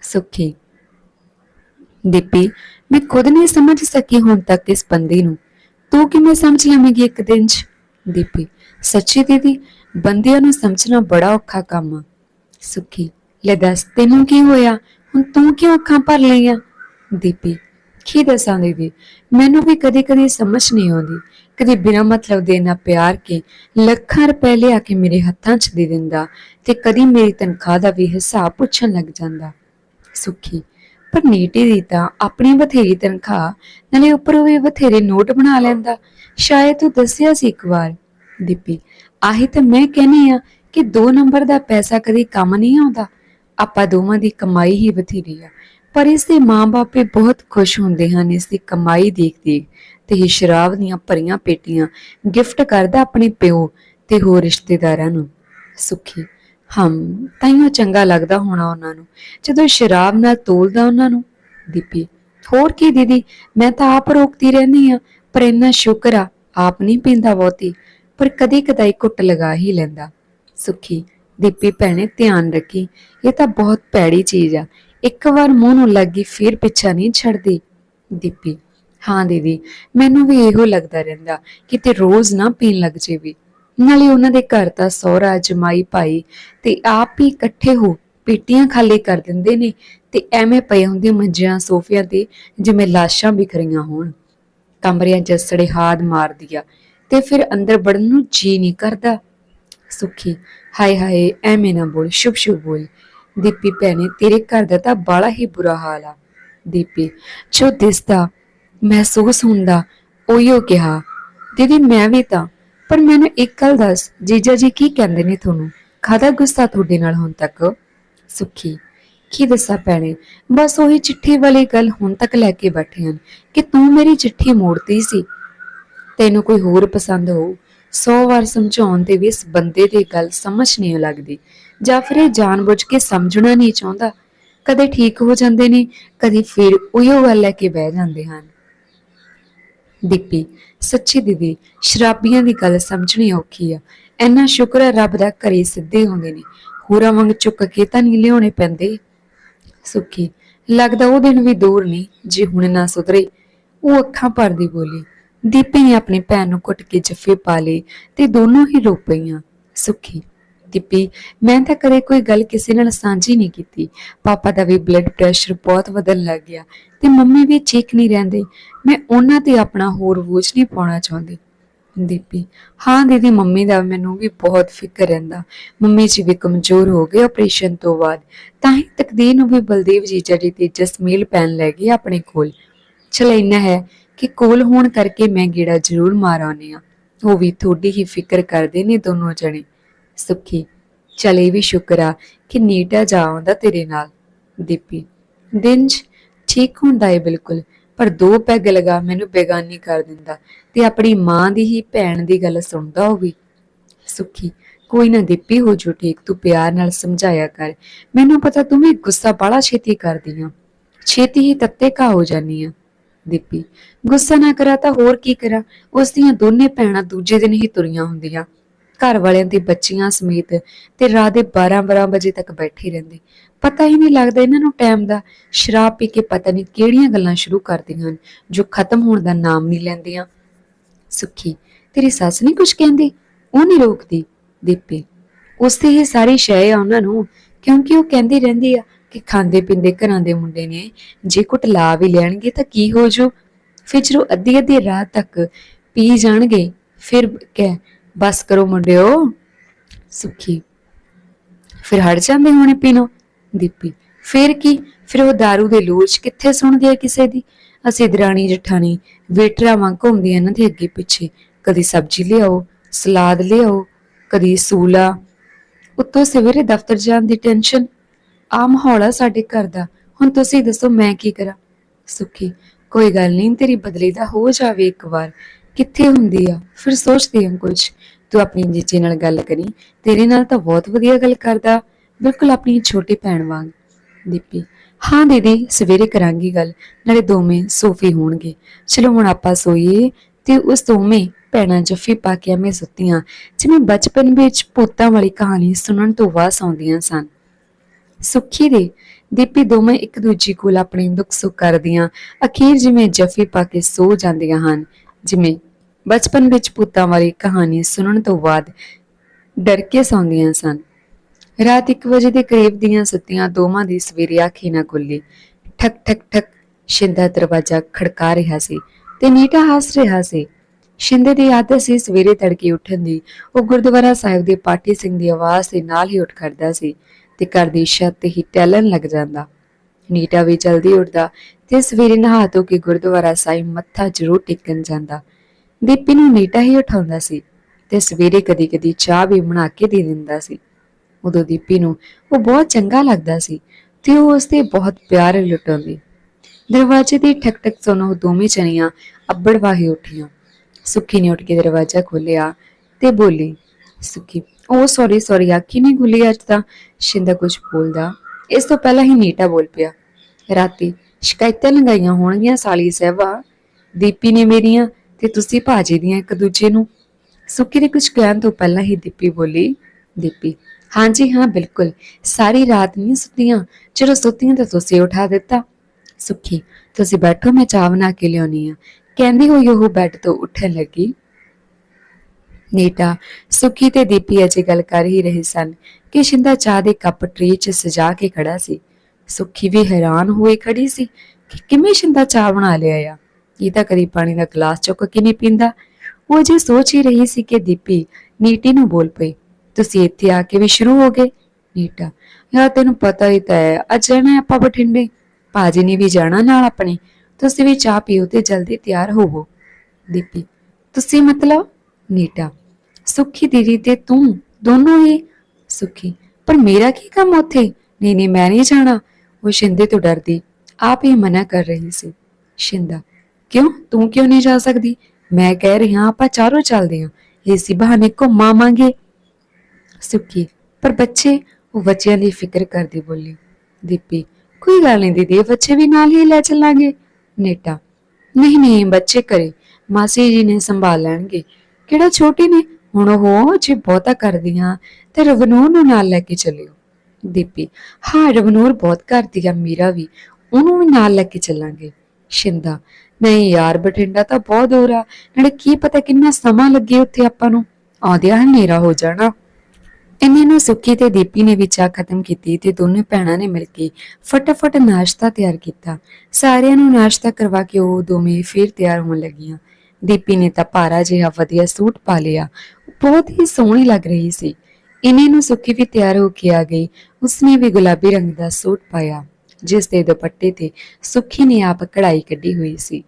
ਸੁਖੀ। ਦੀਪੀ, ਮੈਂ ਖੁਦ ਨਹੀਂ ਸਮਝ ਸਕੀ ਹੁਣ ਤੱਕ ਇਸ ਬੰਦੇ ਨੂੰ। ਤੂੰ ਕਿਵੇਂ ਸਮਝ ਲਵੇਂਗੀ ਇੱਕ ਦਿਨ 'ਚ? ਦੀਪੀ, ਸੱਚੀ ਦੀਦੀ, ਬੰਦਿਆਂ ਨੂੰ ਸਮਝਣਾ ਬੜਾ ਔਖਾ ਕੰਮ ਆ। ਸੁਖੀ, ਲੈ ਦੱਸ, ਤੈਨੂੰ ਕੀ ਹੋਇਆ? ਹੁਣ ਤੂੰ ਕਿਉਂ ਅੱਖਾਂ ਭਰ ਲਈਆਂ? ਦੀਪੀ, ਕੀ ਦੱਸਾਂ ਦੀਦੀ? ਮੈਨੂੰ ਵੀ ਕਦੇ ਕਦੇ ਸਮਝ ਨਹੀਂ ਆਉਂਦੀ। ਕਦੇ ਬਿਨਾਂ ਮਤਲਬ ਦੇ ਨਾ ਪਿਆਰ ਕੇ ਲੱਖਾਂ ਰੁਪਏ ਲਿਆ ਕੇ ਮੇਰੇ ਹੱਥਾਂ 'ਚ ਦੇ ਦਿੰਦਾ ਤੇ ਕਦੀ ਮੇਰੀ ਤਨਖਾਹ ਦਾ ਵੀ ਹਿਸਾਬ ਪੁੱਛਣ ਲੱਗ ਜਾਂਦਾ। ਸੁਖੀ, ਪਰ ਨੀਟੀ ਦੀ ਤਾਂ ਆਪਣੀ ਬਥੇਰੀ ਤਨਖਾਹ, ਨਾਲੇ ਉੱਪਰੋਂ ਵੀ ਬਥੇਰੇ ਨੋਟ ਬਣਾ ਲੈਂਦਾ। ਸ਼ਾਇਦ ਤੂੰ ਦੱਸਿਆ ਸੀ ਇੱਕ ਵਾਰ, ਦੀਪੀ, ਆਹੀ ਤਾਂ ਮੈਂ ਕਹਿੰਨੀ ਆ ਕਿ 2 ਨੰਬਰ ਦਾ ਪੈਸਾ ਕਦੀ ਕੰਮ ਨਹੀਂ ਆਉਂਦਾ। ਆਪਾਂ ਦੋਵਾਂ ਦੀ ਕਮਾਈ ਹੀ ਬਥੇਰੀ ਆ। ਪਰ ਇਸ ਦੇ ਮਾਪੇ ਬਹੁਤ ਖੁਸ਼ ਹੁੰਦੇ ਹਨ ਇਸ ਦੀ ਕਮਾਈ ਦੇਖ ਦੇਖ ਤੇ ਇਹ ਸ਼ਰਾਬ ਦੀਆਂ ਭਰੀਆਂ ਪੇਟੀਆਂ ਗਿਫਟ ਕਰਦਾ ਆਪਣੇ ਪਿਓ ਤੇ ਹੋਰ ਰਿਸ਼ਤੇਦਾਰਾਂ ਨੂੰ। ਸੁਖੀ, ਹਮ ਤਾਈਓ ਚੰਗਾ ਲੱਗਦਾ ਹੋਣਾ ਉਹਨਾਂ ਨੂੰ। ਜਦੋਂ ਸ਼ਰਾਬ ਨਾਲ ਤੋਲਦਾ ਉਹਨਾਂ ਨੂੰ, ਦੀਪੀ, ਹੋਰ ਕੀ ਦੀਦੀ, ਮੈਂ ਤਾਂ ਆਪ ਰੋਕਦੀ ਰਹਿੰਦੀ ਆ ਪਰ ਇੰਨਾ ਸ਼ੁਕਰ ਆ, ਆਪ ਨਹੀਂ ਪੀਂਦਾ ਬਹੁਤੀ, ਪਰ ਕਦੇ ਕਦਾਈ ਕੁੱਟ ਲਗਾ ਹੀ ਲੈਂਦਾ। ਸੁਖੀ, ਦੀਪੀ, ਭੈਣੇ, ਧਿਆਨ ਰੱਖੀ, ਇਹ ਤਾਂ ਬਹੁਤ ਭੈੜੀ ਚੀਜ਼ ਆ ਇੱਕ ਵਾਰ ਮੂੰਹ ਨੂੰ ਲੱਗੀ, ਫਿਰ ਪਿੱਛਾ ਨਹੀਂ ਛੱਡਦੀ ਦੀਪੀ। ਹਾਂ ਦੀਦੀ, ਮੈਨੂੰ ਵੀ ਇਹੋ ਲੱਗਦਾ ਰਹਿੰਦਾ ਕਿ ਤੇ ਰੋਜ਼ ਨਾ ਪੀਣ ਲੱਗ ਜੇਵੀ। ਨਾਲੇ ਉਹਨਾਂ ਦੇ ਘਰ ਤਾਂ ਸਹੁਰਾ, ਜਮਾਈ ਭਾਈ ਤੇ ਆਪ ਹੀ ਇਕੱਠੇ ਹੋ ਪੇਟੀਆਂ ਖਾਲੀ ਕਰ ਦਿੰਦੇ ਨੇ ਤੇ ਐਵੇਂ ਪਏ ਹੁੰਦੇ ਮੰਜਿਆਂ, ਸੋਫਿਆਂ ਤੇ ਜਿਵੇਂ ਲਾਸ਼ਾਂ ਬਿਖਰੀਆਂ ਹੋਣ। ਕਮਰਿਆਂ 'ਚ ਸੜੇ ਹਾਦ ਮਾਰਦੀ ਆ ਤੇ ਫਿਰ ਅੰਦਰ ਵੜਨ ਨੂੰ ਜੀ ਨਹੀਂ ਕਰਦਾ। ਸੁਖੀ, ਹਾਏ ਹਾਏ, ਐਵੇਂ ਨਾ ਬੋਲ ਸ਼ੁਭ ਸ਼ੁਭ ਬੋਲ। ਦੀਪੀ ਭੈਣੇ, ਤੇਰੇ ਘਰ ਦਾ ਤਾਂ ਬੜਾ ਹੀ ਬੁਰਾ ਹਾਲ ਆ, ਦੀਪੀ। ਜੋ ਦਿਸਦਾ, ਮਹਿਸੂਸ ਹੁੰਦਾ, ਉਹੀਓ ਕਿਹਾ। ਦੀਦੀ, ਮੈਂ ਵੀ ਤਾਂ, ਪਰ ਮੈਨੂੰ ਇੱਕ ਗੱਲ ਦੱਸ, ਜੀਜਾ ਜੀ ਕੀ ਕਹਿੰਦੇ ਨੇ ਤੁਹਾਨੂੰ? ਖਾਦਾ ਗੁੱਸਾ ਤੁਹਾਡੇ ਨਾਲ ਹੁਣ ਤੱਕ? ਸੁਖੀ। ਕੀ ਦੱਸਾਂ ਭੈਣੇ, ਬਸ ਉਹੀ ਚਿੱਠੀ ਵਾਲੀ ਗੱਲ ਹੁਣ ਤੱਕ ਲੈ ਕੇ ਬੈਠੇ ਹਨ, ਕਿ ਤੂੰ ਮੇਰੀ ਚਿੱਠੀ ਮੋੜਤੀ ਸੀ। ਤੈਨੂੰ ਕੋਈ ਹੋਰ ਪਸੰਦ ਹੋ 100 ਵਾਰ ਸਮਝਾਉਣ ਤੇ ਵੀ ਇਸ ਬੰਦੇ ਦੀ ਗੱਲ ਸਮਝ ਨਹੀਂ ਲੱਗਦੀ। ਜਾਂ ਫਿਰ ਇਹ ਜਾਣਬੁੱਝ ਕੇ ਸਮਝਣਾ ਨਹੀਂ ਚਾਹੁੰਦਾ। ਕਦੇ ਠੀਕ ਹੋ ਜਾਂਦੇ ਨੇ, ਕਦੇ ਫਿਰ ਉਹੀਓ ਗੱਲ ਲੈ ਕੇ ਬਹਿ ਜਾਂਦੇ ਹਨ। ਦੀਪੀ, ਸੱਚੀ ਦੀਦੀ, ਸ਼ਰਾਬੀਆਂ ਦੀ ਗੱਲ ਸਮਝਣੀ ਔਖੀ ਆ। ਇੰਨਾ ਸ਼ੁਕਰ ਹੈ ਰੱਬ ਦਾ ਘਰੇ ਸਿੱਧੇ ਹੁੰਦੇ ਨੇ। ਹੋਰਾਂ ਵਾਂਗ ਚੁੱਕ ਕੇ ਤਾਂ ਨਹੀਂ ਲਿਆਉਣੇ ਪੈਂਦੇ। ਸੁੱਖੀ, ਲੱਗਦਾ ਉਹ ਦਿਨ ਵੀ ਦੂਰ ਨਹੀਂ ਜੇ ਹੁਣ ਨਾ ਸੁਧਰੇ। ਉਹ ਅੱਖਾਂ ਭਰਦੀ ਬੋਲੀ, ਦੀਪੀ ਨੇ ਆਪਣੀ ਭੈਣ ਨੂੰ ਘੁੱਟ ਕੇ ਜੱਫੇ ਪਾ ਲਏ ਤੇ ਦੋਨੋਂ ਹੀ ਰੋ ਪਈਆਂ। ਸੁੱਖੀ ਦੀਪੀ ਮੈਂ ਤਾਂ ਕਦੇ ਕੋਈ ਗੱਲ ਕਿਸੇ ਨਾਲ ਸਾਂਝੀ ਨਹੀਂ ਕੀਤੀ। ਪਾਪਾ ਦਾ ਵੀ ਬਲੱਡ ਪ੍ਰੈਸ਼ਰ ਬਹੁਤ ਵਧਣ ਲੱਗ ਗਿਆ ਤੇ ਮੰਮੀ ਵੀ ਠੀਕ ਨਹੀਂ ਰਹਿੰਦੇ। ਮੈਂ ਉਹਨਾਂ ਤੇ ਆਪਣਾ ਹੋਰ ਬੋਝ ਨਹੀਂ ਪਾਉਣਾ ਚਾਹੁੰਦੀ। ਦੀਪੀ, ਹਾਂ ਦੀਦੀ, ਮੰਮੀ ਦਾ ਮੈਨੂੰ ਵੀ ਬਹੁਤ ਫਿਕਰ ਰਹਿੰਦਾ। ਮੰਮੀ ਜੀ ਵੀ ਕਮਜ਼ੋਰ ਹੋ ਗਏ ਆਪਰੇਸ਼ਨ ਤੋਂ ਬਾਅਦ। ਤਾਂ ਹੀ ਤਕਦੀਰ ਨੂੰ ਵੀ ਬਲਦੇਵ ਜੀਜਾ ਜੀ ਤੇ ਜਸਮੀਲ ਪੈਣ ਲੈ ਗਈ ਆਪਣੇ ਕੋਲ। ਚਲ ਇੰਨਾ ਹੈ ਕਿ ਕੋਲ ਹੋਣ ਕਰਕੇ ਮੈਂ ਗੇੜਾ ਜ਼ਰੂਰ ਮਾਰ ਆਉਂਦੀ ਆ ਉਹ ਵੀ ਥੋੜੀ ਹੀ ਫਿਕਰ ਕਰਦੇ ਨੇ ਦੋਨੋਂ ਜਣੇ। ਸੁਖੀ। ਚਲੇ ਵੀ ਸ਼ੁਕਰ ਆ ਕਿ ਨੀਟਾ ਜਾ ਆਉਂਦਾ ਤੇਰੇ ਨਾਲ, ਦੀਪੀ। ਦਿਨ ਠੀਕ ਹੁੰਦਾ ਏ ਬਿਲਕੁਲ, ਪਰ ਦੋ ਪੈਗ ਲਗਾ ਮੈਨੂੰ ਬੇਗਾਨੀ ਕਰ ਦਿੰਦਾ ਤੇ ਆਪਣੀ ਮਾਂ ਦੀ ਹੀ ਭੈਣ ਦੀ ਗੱਲ ਸੁਣਦਾ ਉਹ ਵੀ। ਕੋਈ ਨਾ ਦੀਪੀ, ਹੋ ਜੋ ਠੀਕ, ਤੂੰ ਪਿਆਰ ਨਾਲ ਸਮਝਾਇਆ ਕਰ। ਮੈਨੂੰ ਪਤਾ ਤੂੰ ਵੀ ਗੁੱਸਾ ਬੜਾ ਛੇਤੀ ਕਰਦੀ ਆ। ਛੇਤੀ ਹੀ ਤੱਤੇ ਕਾ ਹੋ ਜਾਨੀ ਆ, ਦੀਪੀ। ਗੁੱਸਾ ਨਾ ਕਰਾ ਤਾਂ ਹੋਰ ਕੀ ਕਰਾਂ? ਉਸ ਦੀਆਂ ਦੋਨੇ ਭੈਣਾਂ ਦੂਜੇ ਦਿਨ ਹੀ ਤੁਰੀਆਂ ਹੁੰਦੀਆਂ। ਘਰ ਵਾਲਿਆਂ ਦੇ ਬੱਚੀਆਂ ਸਮੇਤ ਤੇ ਰਾਤ ਦੇ 12-12 ਵਜੇ ਤੱਕ ਬੈਠੀ ਰਹਿੰਦੇ। ਪਤਾ ਹੀ ਨਹੀਂ ਲੱਗਦਾ ਇਹਨਾਂ ਨੂੰ ਟਾਈਮ ਦਾ। ਸ਼ਰਾਬ ਪੀ ਕੇ ਪਤਾ ਨਹੀਂ ਕਿਹੜੀਆਂ ਗੱਲਾਂ ਸ਼ੁਰੂ ਕਰਦੀਆਂ ਹਨ, ਜੋ ਖਤਮ ਹੋਣ ਦਾ ਨਾਮ ਨਹੀਂ ਲੈਂਦੀਆਂ। ਸੁੱਖੀ, ਤੇਰੀ ਸੱਸ ਨਹੀਂ ਕੁਝ ਕਹਿੰਦੀ? ਉਹ ਨਹੀਂ ਰੋਕਦੀ? ਦੀਪੀ ਉਸ ਤੇ ਹੀ ਸਾਰੀ ਸ਼ੈ ਆ ਉਹਨਾਂ ਨੂੰ, ਕਿਉਂਕਿ ਉਹ ਕਹਿੰਦੀ ਰਹਿੰਦੀ ਆ ਕਿ ਖਾਂਦੇ ਪੀਂਦੇ ਘਰਾਂ ਦੇ ਮੁੰਡੇ ਨੇ ਜੇ ਕੁਟਲਾ ਵੀ ਲੈਣਗੇ ਤਾਂ ਕੀ ਹੋ ਜੂ? ਫਿਰ ਜਦੋਂ ਅੱਧੀ ਅੱਧੀ ਰਾਤ ਤੱਕ ਪੀ ਜਾਣਗੇ, ਫਿਰ ਕਹਿ ਬਸ ਕਰੋ ਮੁੰਡਿਓ, ਸੁਖੀ। ਫਿਰ ਹਟ ਜਾਂਦੇ ਹੋਣੇ ਪੀਣੋ, ਦੀਪੀ। ਫਿਰ ਕੀ? ਫਿਰ ਉਹ दारू ਦੇ ਲੋਚ ਕਿੱਥੇ ਸੁਣਦੇ ਆ ਕਿਸੇ ਦੀ? ਅਸੀਂ ਦਰਾਣੀ ਜਠਾਣੀ, ਵੇਟਰਾਂ ਵਾਂਗ ਘੁੰਮਦੀਆਂ ਇਹਨਾਂ ਦੇ ਅੱਗੇ ਪਿੱਛੇ। ਕਦੀ ਸਬਜ਼ੀ ਲਿਆਓ, ਸਲਾਦ ਲਿਆਓ, ਕਦੀ ਸੂਲਾ। ਉੱਤੋਂ ਸਵੇਰੇ ਦਫ਼ਤਰ ਜਾਣ ਦੀ ਟੈਨਸ਼ਨ। ਆ ਮਾਹੌਲ ਆ ਸਾਡੇ ਘਰ ਦਾ। ਹੁਣ ਤੁਸੀਂ ਦੱਸੋ ਮੈਂ ਕੀ ਕਰਾਂ? ਸੁਖੀ, ਕੋਈ ਗੱਲ ਨਹੀਂ, ਤੇਰੀ ਬਦਲੀ ਦਾ ਹੋ ਜਾਵੇ ਇੱਕ ਵਾਰ। ਕਿੱਥੇ ਹੁੰਦੀ ਆ? ਫਿਰ ਸੋਚਦੀ ਹਾਂ ਕੁਝ ਤੂੰ ਆਪਣੀ ਜੀਜੇ ਨਾਲ ਗੱਲ ਕਰੀ। ਤੇਰੇ ਨਾਲ ਤਾਂ ਬਹੁਤ ਵਧੀਆ ਗੱਲ ਕਰਦਾ। ਬਿਲਕੁਲ ਆਪਣੀ ਛੋਟੀ ਭੈਣ ਵਾਂਗ। ਦੀਪੀ, ਹਾਂ ਦੀਦੀ, ਸਵੇਰੇ ਕਰਾਂਗੀ ਗੱਲ। ਨਾਲੇ ਦੋਵੇਂ ਸੋਫੀ ਹੋਣਗੇ। ਚਲੋ ਹੁਣ ਆਪਾਂ ਸੋਈਏ ਤੇ ਉਸ ਦੋਵੇਂ ਭੈਣਾਂ ਜੱਫੀ ਪਾ ਕੇ ਐਵੇਂ ਸੁੱਤੀਆਂ। ਜਿਵੇਂ ਬਚਪਨ ਵਿੱਚ ਪੋਤਾਂ ਵਾਲੀ ਕਹਾਣੀ ਸੁਣਨ ਤੋਂ ਵਾਸ ਆਉਂਦੀਆਂ ਸਨ। ਸੁੱਖੀ ਦੇ ਦੀਪੀ ਦੋਵੇਂ ਇੱਕ ਦੂਜੀ ਕੋਲ ਆਪਣੇ ਦੁੱਖ ਸੁੱਖ ਕਰਦੀਆਂ। ਅਖੀਰ ਜਿਵੇਂ ਜੱਫੀ ਪਾ ਕੇ ਸੋ ਜਾਂਦੀਆਂ ਹਨ। ਜਿਵੇਂ ਬਚਪਨ ਵਿੱਚ ਪੁੱਤਾਂ ਵਾਲੀ ਕਹਾਣੀ ਸੁਣਨ ਤੋਂ ਬਾਅਦ ਡਰ ਕੇ ਸੌਂਦੀਆਂ ਸਨ। ਰਾਤ 1 ਵਜੇ ਦੇ ਕਰੀਬ ਦੀਆਂ ਸੁੱਤੀਆਂ ਦੋਵਾਂ ਦੀ ਸਵੇਰੇ ਅੱਖ ਨਾ ਖੁੱਲੀ। ਠਕ ਠਕ ਠਕ, ਸ਼ਿੰਦਾ ਦਰਵਾਜ਼ਾ ਖੜਕਾ ਰਿਹਾ ਸੀ ਤੇ ਨੀਟਾ ਹੱਸ ਰਿਹਾ ਸੀ। ਸ਼ਿੰਦੇ ਦੀ ਆਦਤ ਸੀ ਸਵੇਰੇ ਤੜਕੇ ਉੱਠਣ ਦੀ। ਉਹ ਗੁਰਦੁਆਰਾ ਸਾਹਿਬ ਦੇ ਪਾਠੀ ਸਿੰਘ ਦੀ ਆਵਾਜ਼ ਦੇ ਨਾਲ ਹੀ ਉੱਠ ਖੜਦਾ ਸੀ ਤੇ ਘਰ ਦੀ ਛੱਤ ਹੀ ਟੈਲਣ ਲੱਗ ਜਾਂਦਾ। ਨੀਟਾ ਵੀ ਜਲਦੀ ਉੱਠਦਾ ਤੇ ਸਵੇਰੇ ਨਹਾ ਧੋ ਕੇ ਗੁਰਦੁਆਰਾ ਸਾਹਿਬ ਮੱਥਾ ਜ਼ਰੂਰ ਟੇਕਣ ਜਾਂਦਾ। ਦੀਪੀ ਨੂੰ ਨੀਟਾ ਹੀ ਉਠਾਉਂਦਾ ਸੀ ਤੇ ਸਵੇਰੇ ਕਦੀ-ਕਦੀ ਚਾਹ ਵੀ ਬਣਾ ਕੇ ਦੇ ਦਿੰਦਾ ਸੀ। ਉਦੋਂ ਦੀਪੀ ਨੂੰ ਉਹ ਬਹੁਤ ਚੰਗਾ ਲੱਗਦਾ ਸੀ ਤੇ ਉਹ ਉਸਦੇ ਬਹੁਤ ਪਿਆਰ ਲੁਟਾਉਂਦੀ। ਦਰਵਾਜ਼ੇ ਦੀ ਠਕ ਠਕ ਸੁਣ ਉਹ ਦੋਵੇਂ ਚਣੀਆਂ ਅੱਬੜ ਵਾਹੀ ਉੱਠੀਆਂ। ਸੁੱਖੀ ਨੇ ਉੱਠ ਕੇ ਦਰਵਾਜ਼ਾ ਖੋਲ੍ਹਿਆ ਤੇ ਬੋਲੀ, ਸੁੱਖੀ, ਉਹ ਸੌਰੀ ਸੌਰੀ ਆਖੀ ਨਹੀਂ ਖੁੱਲੀ ਅੱਜ ਤਾਂ? ਸ਼ਿੰਦਾ ਕੁਝ ਬੋਲਦਾ। ਇਸ ਤੋਂ ਪਹਿਲਾਂ ਹੀ ਨੀਟਾ ਬੋਲ ਪਿਆ ਰਾਤੀ ਸ਼ਿਕਾਇਤਾਂ ਲਗਾਈਆਂ ਹੋਣਗੀਆਂ ਸਾਲੀ ਸਹਿਬਾ। ਦੀਪੀ ਨੇ ਮੇਰੀਆਂ ਤੇ ਤੁਸੀਂ ਭਾਜੀ ਦੀਆਂ ਇੱਕ ਦੂਜੇ ਨੂੰ। ਸੁੱਖੀ ਦੇ ਕੁਝ ਕਹਿਣ ਤੋਂ ਪਹਿਲਾਂ ਹੀ ਦੀਪੀ ਬੋਲੀ, ਦੀਪੀ, ਹਾਂਜੀ, ਹਾਂ, ਬਿਲਕੁਲ। ਸਾਰੀ ਰਾਤ ਨਹੀਂ ਸੁੱਤੀਆਂ ਚਲੋ ਸੁੱਤੀਆਂ ਤਾਂ ਤੁਸੀਂ ਉਠਾ ਦਿੱਤਾ। ਸੁੱਖੀ, ਤੁਸੀਂ ਬੈਠੋ, ਮੈਂ ਚਾਹ ਬਣਾ ਕੇ ਲਿਆਉਣੀ ਆ। ਕਹਿੰਦੀ ਹੋਈ ਉਹ ਬੈੱਡ ਤੋਂ ਉੱਠਣ ਲੱਗੀ। ਨੀਟਾ, ਸੁੱਖੀ ਤੇ ਦੀਪੀ ਅਜੇ ਗੱਲ ਕਰ ਹੀ ਰਹੇ ਸਨ ਕਿ ਸ਼ਿੰਦਾ ਚਾਹ ਦੇ ਕੱਪ ਟਰੇ 'ਚ ਸਜਾ ਕੇ ਖੜਾ ਸੀ। ਸੁੱਖੀ ਵੀ ਹੈਰਾਨ ਹੋਏ ਖੜੀ ਸੀ ਕਿ ਕਿਵੇਂ ਸ਼ਿੰਦਾ ਚਾਹ ਬਣਾ ਲਿਆ ਆ? ਇਹ ਤਾਂ ਕਦੀ ਪਾਣੀ ਦਾ ਗਲਾਸ ਚੁੱਕ ਕੇ ਨਹੀਂ ਪੀਂਦਾ। ਉਹ ਜੇ ਸੋਚ ਹੀ ਰਹੀ ਸੀ ਕਿ ਦੀਪੀ ਨੀਟੀ ਨੂੰ ਬੋਲ ਪਈ, ਤੁਸੀਂ ਇੱਥੇ ਆ ਕੇ ਵੀ ਸ਼ੁਰੂ ਹੋ ਗਏ? ਨੀਟਾ, ਯਾਰ ਤੈਨੂੰ ਪਤਾ ਹੀ ਤਾਂ ਹੈ, ਅੱਜ ਜਾਣਾ ਆਪਾਂ ਬਠਿੰਡੇ। ਭਾਜੀ ਨੇ ਵੀ ਜਾਣਾ ਨਾਲ ਆਪਣੇ। ਤੁਸੀਂ ਵੀ ਚਾਹ ਪੀਓ ਤੇ ਜਲਦੀ ਤਿਆਰ ਹੋਵੋ ਦੀਪੀ, ਤੁਸੀਂ ਮਤਲਬ? ਨੀਟਾ, ਸੁਖੀ ਦੀਦੀ ਤੇ ਤੂੰ, ਦੋਨੋਂ ਹੀ ਸੁਖੀ। ਪਰ ਮੇਰਾ ਕੀ ਕੰਮ ਉੱਥੇ? ਨਹੀਂ ਨਹੀਂ, ਮੈਂ ਨਹੀਂ ਜਾਣਾ। ਉਹ ਸ਼ਿੰਦੇ ਤੋਂ ਡਰਦੀ ਆਪ ਹੀ ਮਨਾ ਕਰ ਰਹੀ ਸੀ ਸ਼ਿੰਦਾ ਕਿਉਂ ਤੂੰ ਕਿਉਂ ਨਹੀਂ ਜਾ ਸਕਦੀ ਮੈਂ ਕਹਿ ਰਹੀ ਹਾਂ ਆਪਾਂ ਚਾਰੋਂ ਚੱਲਦੇ ਹਾਂ ਇਸੇ ਬਹਾਨੇ ਘੁੰਮਾਵਾਂਗੇ ਸੁੱਕੀ ਪਰ ਬੱਚੇ ਉਹ ਬੱਚਿਆਂ ਦੀ ਫਿਕਰ ਕਰਦੀ ਬੋਲੀ ਦੀਪੀ ਕੋਈ ਗੱਲ ਨਹੀਂ ਦੀਦੀ ਬੱਚੇ ਵੀ ਨਾਲ ਹੀ ਲੈ ਚੱਲਾਂਗੇ ਨੇਟਾ ਨਹੀਂ ਨਹੀਂ ਬੱਚੇ ਕਰੇ ਮਾਸੀ ਜੀ ਨੇ ਸੰਭਾਲ ਲੈਣਗੇ ਕਿਹੜਾ ਛੋਟੇ ਨੇ ਹੁਣ ਉਹ ਜੇ ਬਹੁਤਾ ਕਰਦੀਆਂ ਤੇ ਰਵਨੂਰ ਨੂੰ ਨਾਲ ਲੈ ਕੇ ਚੱਲਿਓ ਦੀਪੀ। ਹਾਂ, ਰਵਨੂਰ ਬਹੁਤ ਕਰਦੀ ਆ, ਮੀਰਾ ਵੀ। ਉਹਨੂੰ ਵੀ ਨਾਲ ਲੈ ਕੇ ਚੱਲਾਂਗੇ। ਸ਼ਿੰਦਾ, ਨਹੀਂ ਯਾਰ, ਬਠਿੰਡਾ ਤਾਂ ਬਹੁਤ ਦੂਰ ਆ। ਨਾਲੇ ਕੀ ਪਤਾ ਕਿੰਨਾ ਸਮਾਂ ਲੱਗੇ ਉੱਥੇ ਆਪਾਂ ਨੂੰ। ਆਉਂਦਿਆਂ ਹਨੇਰਾ ਹੋ ਜਾਣਾ। ਇੰਨੇ ਨੂੰ ਸੁੱਖੀ ਤੇ ਦੀਪੀ ਨੇ ਵੀ ਚਾਹ ਖਤਮ ਕੀਤੀ ਤੇ ਦੋਨੇ ਭੈਣਾਂ ਨੇ ਮਿਲ ਕੇ ਫਟਾਫਟ ਨਾਸ਼ਤਾ ਤਿਆਰ ਕੀਤਾ। ਸਾਰਿਆਂ ਨੂੰ ਨਾਸ਼ਤਾ ਕਰਵਾ ਕੇ ਉਹ ਦੋਵੇਂ ਫਿਰ ਤਿਆਰ ਹੋਣ ਲੱਗੀਆਂ। ਦੀਪੀ ਨੇ ਤਾਂ ਭਾਰਾ ਜਿਹਾ ਵਧੀਆ ਸੂਟ ਪਾ ਲਿਆ। ਬਹੁਤ ਹੀ ਸੋਹਣੀ ਲੱਗ ਰਹੀ ਸੀ। ਇੰਨੇ ਨੂੰ ਸੁੱਖੀ ਵੀ ਤਿਆਰ ਹੋ ਕੇ ਆ ਗਈ। ਉਸਨੇ ਵੀ ਗੁਲਾਬੀ ਰੰਗ ਦਾ ਸੂਟ ਪਾਇਆ, ਜਿਸ ਦੇ ਦੁਪੱਟੇ ਤੇ ਸੁਖੀ ਨੇ ਆਪ ਕਢਾਈ ਕੱਢੀ ਹੋਈ ਸੀ।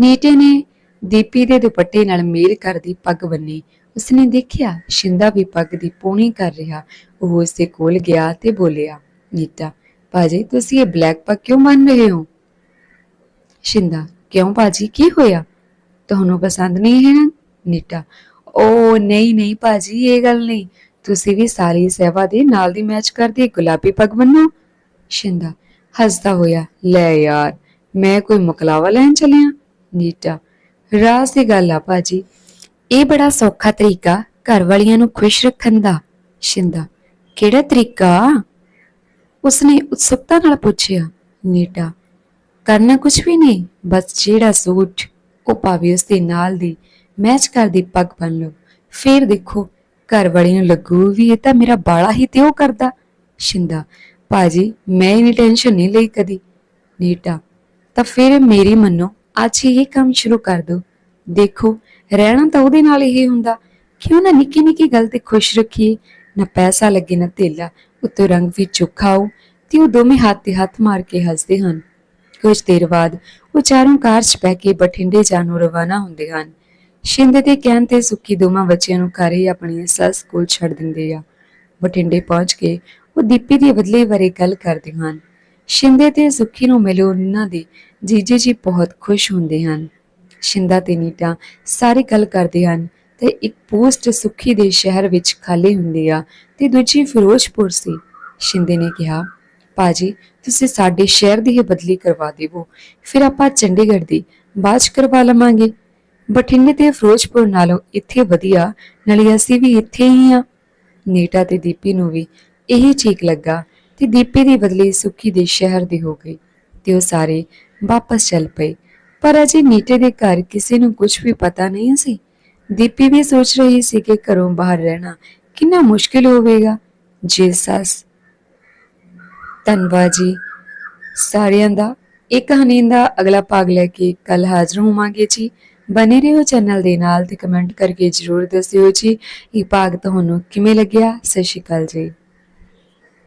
ਨੀਟੇ ਨੇ ਦੀਪੀ ਦੇ ਦੁਪੱਟੇ ਨਾਲ ਮੇਲ ਕਰਦੀ ਪੱਗ ਬੰਨੀ। ਉਸਨੇ ਦੇਖਿਆ, ਸ਼ਿੰਦਾ ਵੀ ਪੱਗ ਦੀ ਪੂਣੀ ਕਰ ਰਿਹਾ। ਉਹ ਉਸਦੇ ਕੋਲ ਗਿਆ ਤੇ ਬੋਲਿਆ, ਨੀਟਾ, ਭਾਜੀ, ਤੁਸੀਂ ਇਹ ਬਲੈਕ ਪੱਗ ਕਿਉਂ ਮੰਨ ਰਹੇ ਹੋ? ਸ਼ਿੰਦਾ, ਕਿਉਂ ਭਾਜੀ? ਕੀ ਹੋਇਆ? ਤੁਹਾਨੂੰ ਪਸੰਦ ਨਹੀਂ ਹੈ? ਨਾ ਨੀਟਾ ਓ ਨਹੀਂ ਨਹੀਂ ਭਾਜੀ, ਇਹ ਗੱਲ ਨਹੀਂ। ਤੁਸੀਂ ਵੀ ਸਾਰੀ ਸੇਵਾ ਦੇ ਨਾਲ ਦੀ ਮੈਚ ਕਰਦੀ, ਗੁਲਾਬੀ ਪੱਗ ਬੰਨੋ। ਸ਼ਿੰਦਾ, ਹੱਸਦਾ ਹੋਇਆ, ਲੈ ਯਾਰ, ਮੈਂ ਕੋਈ ਮੁਕਲਾਵਾ ਲੈਣ ਚੱਲਿਆ? ਨੀਟਾ ਰਾਸ ਦੀ ਗੱਲ ਆ ਭਾਜੀ, ਇਹ ਬੜਾ ਸੌਖਾ ਤਰੀਕਾ, ਘਰ ਵਾਲੀਆਂ ਨੂੰ ਖੁਸ਼ ਰੱਖਣ ਦਾ। ਸ਼ਿੰਦਾ, ਕਿਹੜਾ ਤਰੀਕਾ? ਉਸਨੇ ਉਤਸੁਕਤਾ ਨਾਲ ਪੁੱਛਿਆ। ਨੀਟਾ, ਕਰਨਾ ਕੁਝ ਵੀ ਨਹੀਂ, ਬਸ ਜਿਹੜਾ ਸੂਟ, ਉਹ ਭਾਵੇਂ ਉਸ ਦੇ ਨਾਲ ਦੀ ਮੈਚ ਕਰਦੀ ਪੱਗ ਬੰਨ ਲਓ। ਫੇਰ ਦੇਖੋ ਘਰ ਵਾਲੀ ਨੂੰ ਲੱਗੂ ਵੀ ਇਹ ਤਾਂ ਮੇਰਾ ਬਾਲਾ ਹੀ ਤੇ ਉਹ ਕਰਦਾ। ਸ਼ਿੰਦਾ, ਭਾਜੀ, ਮੈਂ ਇਨੀ ਟੈਨਸ਼ਨ ਨਹੀਂ ਲਈ ਕਦੀ। ਨੀਟਾ, ਤਾਂ ਫਿਰ ਮੇਰੀ ਮੰਨੋ, ਅੱਜ ਹੀ ਇਹ ਕੰਮ ਸ਼ੁਰੂ ਕਰ ਦੋ ਦੇਖੋ, ਰਹਿਣਾ ਤਾਂ ਉਹਦੇ ਨਾਲ ਹੀ ਹੁੰਦਾ। ਕਿਉਂ ਨਾ ਨਿੱਕੀ ਨਿੱਕੀ ਗੱਲ ਤੇ ਖੁਸ਼ ਰੱਖੀਏ। ਨਾ ਪੈਸਾ ਲੱਗੇ, ਨਾ ਧੇਲਾ। ਉੱਤੋਂ ਰੰਗ ਵੀ ਚੁੱਖਾ ਆਊ ਤੇ ਉਹ ਦੋਵੇਂ ਹੱਥ ਤੇ ਹੱਥ ਮਾਰ ਕੇ ਹੱਸਦੇ ਹਨ। ਕੁਝ ਦੇਰ ਬਾਅਦ ਉਹ ਚਾਰੋਂ ਕਾਰ 'ਚ ਬਹਿ ਕੇ ਬਠਿੰਡੇ ਜਾਣ ਨੂੰ ਰਵਾਨਾ ਹੁੰਦੇ ਹਨ। ਸ਼ਿੰਦੇ ਦੇ ਕਹਿਣ ਤੇ ਸੁੱਖੀ ਦੋਵਾਂ ਬੱਚਿਆਂ ਨੂੰ ਘਰ ਹੀ ਆਪਣੀ ਸੱਸ ਸਕੂਲ ਛੱਡ ਦਿੰਦੇ ਆ। ਬਠਿੰਡੇ ਪਹੁੰਚ ਕੇ ਉਹ ਦੀਪੀ ਦੀ ਬਦਲੇ ਬਾਰੇ ਗੱਲ ਕਰਦੇ ਹਨ। ਸ਼ਿੰਦੇ ਤੇ ਸੁੱਖੀ ਨੂੰ ਮਿਲੋ ਉਹਨਾਂ ਦੇ ਜੀਜੇ ਜੀ ਬਹੁਤ ਖੁਸ਼ ਹੁੰਦੇ ਹਨ। ਸ਼ਿੰਦਾ ਤੇ ਨੀਟਾ ਸਾਰੇ ਗੱਲ ਕਰਦੇ ਹਨ ਤੇ ਇੱਕ ਪੋਸਟ ਸੁੱਖੀ ਦੇ ਸ਼ਹਿਰ ਵਿੱਚ ਖਾਲੀ ਹੁੰਦੀ ਆ ਤੇ ਦੂਜੀ ਫਿਰੋਜ਼ਪੁਰ ਸੀ। ਸ਼ਿੰਦੇ ਨੇ ਕਿਹਾ ਪਾਜੀ ਤੁਸੀਂ ਸਾਡੇ ਸ਼ਹਿਰ ਦੀ ਹੀ ਬਦਲੀ ਕਰਵਾ ਦੇਵੋ। ਫਿਰ ਆਪਾਂ ਚੰਡੀਗੜ੍ਹ ਦੀ ਬਾਅਦ 'ਚ ਕਰਵਾ ਲਵਾਂਗੇ। ਬਠਿੰਡੇ ਤੇ ਫਿਰੋਜ਼ਪੁਰ ਨਾਲੋਂ ਇੱਥੇ ਵਧੀਆ ਨਾਲੇ ਅਸੀਂ ਵੀ ਇੱਥੇ ਹੀ ਆ ਨੀਟਾ ਤੇ ਦੀਪੀ ਨੂੰ ਵੀ ਇਹੀ ਠੀਕ ਲੱਗਾ ਤੇ ਦੀਪੀ ਦੀ ਬਦਲੀ ਸੁੱਖੀ ਦੇ ਸ਼ਹਿਰ ਦੀ ਹੋ ਗਈ ਤੇ ਉਹ ਸਾਰੇ ਵਾਪਸ ਚੱਲ ਪਏ ਪਰ ਅਜੇ ਨੀਟੇ ਦੇ ਘਰ ਕਿਸੇ ਨੂੰ ਕੁਝ ਵੀ ਪਤਾ ਨਹੀਂ ਸੀ ਦੀਪੀ ਵੀ ਸੋਚ ਰਹੀ ਸੀ ਕਿ ਘਰੋਂ ਬਾਹਰ ਰਹਿਣਾ ਕਿੰਨਾ ਮੁਸ਼ਕਿਲ ਹੋਵੇਗਾ ਜੇ ਸੱਸ ਧੰਨਵਾਦ ਜੀ ਸਾਰਿਆਂ ਦਾ ਇੱਕ ਕਹਾਣੀ ਦਾ ਅਗਲਾ ਭਾਗ ਲੈ ਕੇ ਕੱਲ ਹਾਜ਼ਰ ਹੋਵਾਂਗੇ ਜੀ ਬਨੇ ਰਹੋ ਚੈਨਲ ਦੇ ਨਾਲ ਤੇ ਕਮੈਂਟ ਕਰਕੇ ਜਰੂਰ ਦੱਸਿਓ ਜੀ। ਇਹ ਭਾਗ ਤੁਹਾਨੂੰ ਕਿਵੇਂ ਲੱਗਿਆ? ਸਤਿ ਸ਼੍ਰੀ ਅਕਾਲ ਜੀ।